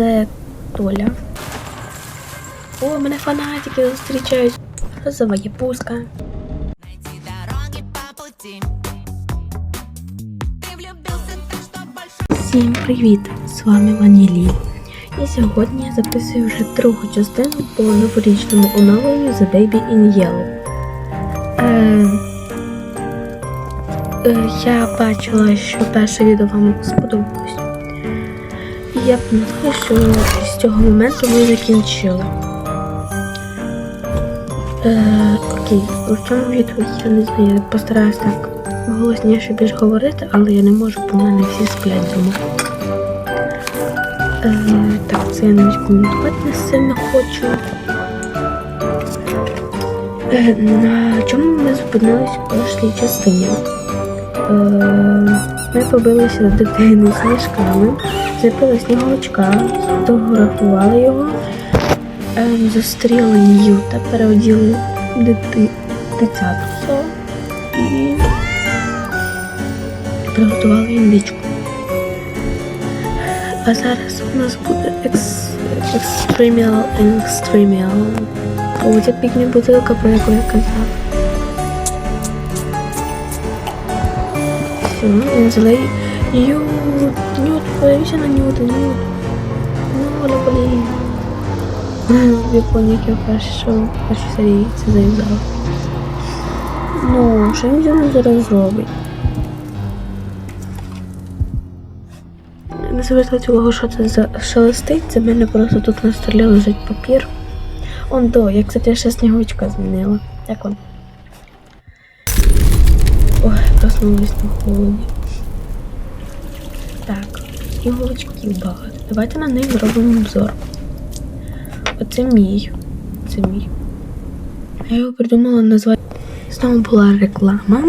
Оце Толя. О, мене фанатики зустрічають. Розова пуска. Найти дороги по пути Ты влюбился так, что больше Всім привіт! З вами Ванілі. І сьогодні я записую вже другу частину по новорічному оновленню The Baby in Yellow. Е, е, я бачила, що перше відео вам сподобалось. Я пам'ятаю, що з цього моменту ми закінчили. Е, окей, у цьому відео я не знаю, я постараюсь так голосніше більш говорити, але я не можу, бо мене всі сплять дома. Е, так, це я навіть коментувати не сильно хочу. Е, на чому ми зупинились в прошлій частині? Е, ми побилися з дитини сніжками, зліпили сніговичка, фотографували його, е, зустріли Ньюта, переоділи дити, дитятко і приготували індичку. А зараз у нас буде екс... Extremial. Ось ця пікні бутилка, про яку я казав. Все. Ньют, Yun. нют Pwede на ng Newt. Newt. Ano, wala pala yun. Biponic yung kasyo. Kasyo sa sa Zainzao. No, siya nie chciałbym teraz zrobić. Незважаючи того, що це шелестить, це мене просто тут настріляв лежить папір. Он до, як я, кстати, ще сніговичка змінила. Як он? Ой, проснулись на холоді. Так, сніговичків багато. Давайте на них зробимо обзор. Оце мій. Це мій. Я його придумала назвати. Знову була реклама.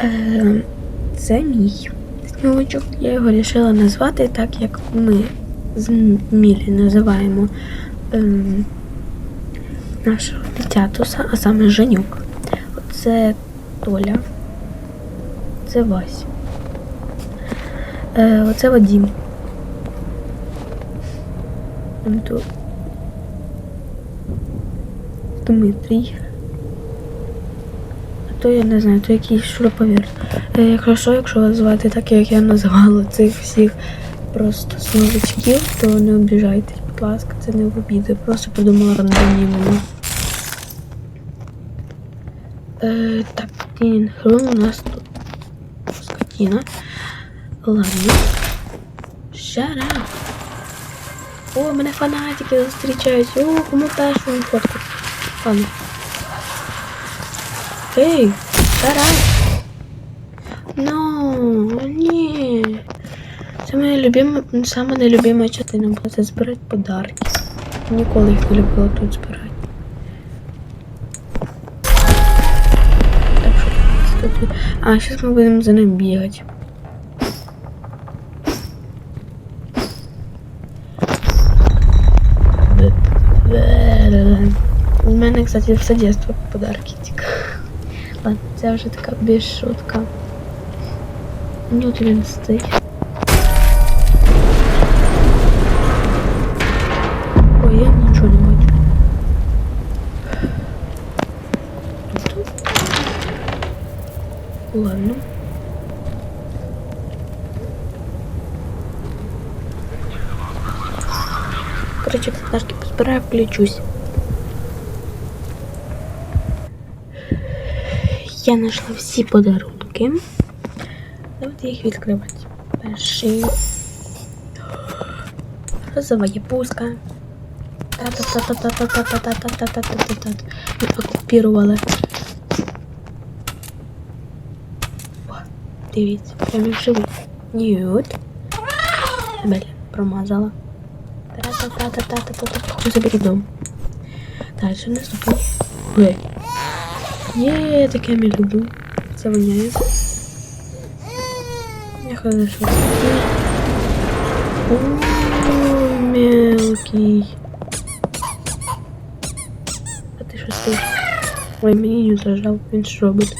Е, це мій сніговичок. Я його вирішила назвати так, як ми з Мілі називаємо ем, нашого дитятуса, а саме Женюк. Це Толя. Це Вась. Е, оце Вадім. Тут Дмитрій. А то я не знаю, то якийсь шуруповерт. Е, Якщо якщо вас звати так, як я називала цих всіх просто сновичків, то не обіжайтесь, будь ласка, це не в обіди. Просто придумала рандомні імена. Е, так, Тінін Хрум у нас тут скотина. Ладно. Shut up. О, мене фанатики зустрічають. О, кому теж свою фотку. Ладно. Ей, тарай. Ну, ні. Це моя любима, сама нелюбима частина була це збирати подарки. Ніколи їх не любила тут збирати. Що, а, зараз ми будемо за ним бігати. кстати, все дитинство подарки тільки. Ладно, це вже така більш шутка. Нют він стоїть. Ой, я нічого не бачу. Тут? Ладно. Короче, подарки позбираю, включусь. Я знайшла всі подарунки. Давайте їх відкривати. Перший. Розова пуска. Та-та-та-та-та-та-та-та-та-та-та-та-та. Ми окупірували. Дивіться, прям як живий. Ньют. Блін, промазала. Та-та-та-та-та-та-та. Походу заберіть дом. Дальше наступний. Ой. Є, таке я люблю. Це воняє. Я хорошо. О, мелкий. А ти що стоїш? Ой, мені не зажав, він ж робить.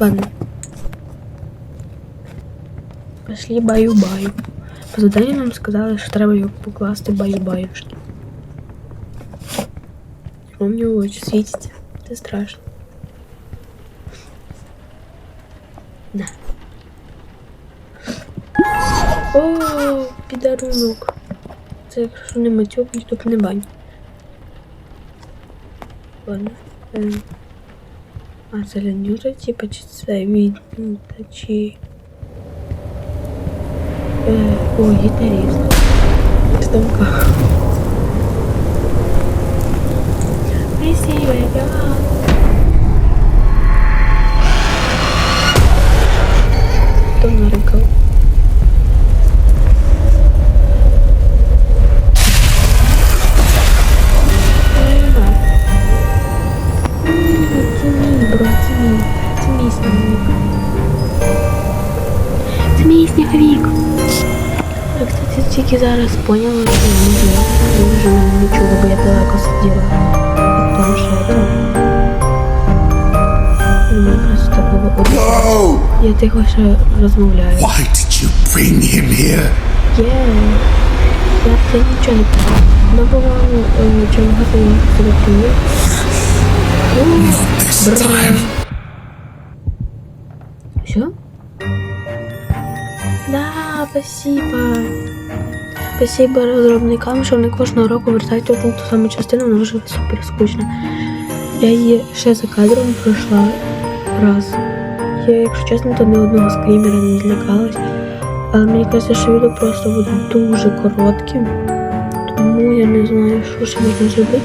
Ладно. Пошли баю-баю. По заданню нам сказали, що треба його покласти баю-баюшки. У мене очі світяться. Це страшно. На. О, підарунок. Це якщо не матюк, ніхто не бань. Ладно. Ем. А, це лінюра, типа, чи це чи... Е, о, гітаріст. Стамка. Красивая, да. Кто нарыкал? Це мій сніговік. Я, кстати, тільки зараз поняла, що я не знаю, дуже мене не чула, бо я далеко сиділа Я тихо ще розмовляю. Why did you bring him here? Є. Я це нічого не. Добре вам е, чим багато я себе time. Все? Да, спасибо. Спасибо розробникам, що вони кожного року вертають одну ту саму частину, вона вже супер скучна. Я її ще за кадром пройшла раз. Я, якщо чесно, то ні одного скрімера не злякалась. Але мені кажеться, що відео просто буде дуже коротким. Тому я не знаю, що ще можна зробити.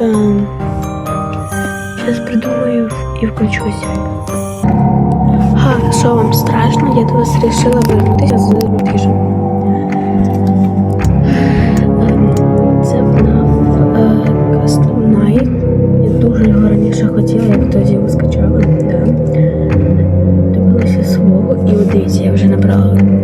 Ем, Зараз придумаю і включусь. Ха, що вам страшно? Я до вас вирішила вернутися з Mm-hmm.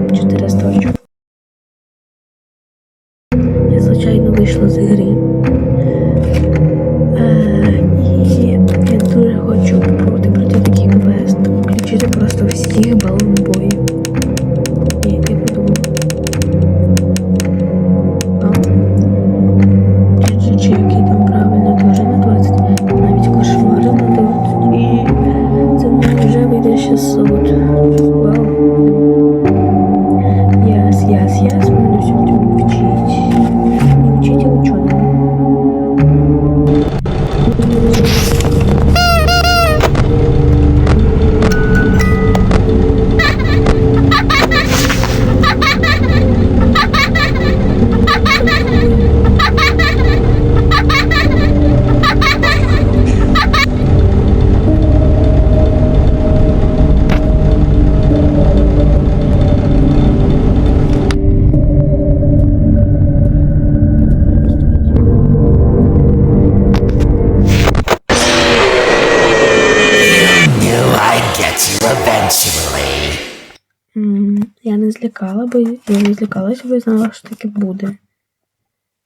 Злякала, бо я відлякалася, бо я знала, що таке буде.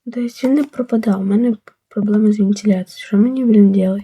Тобто він не пропадав, у мене проблеми з вентиляцією. Що мені, блін, делать?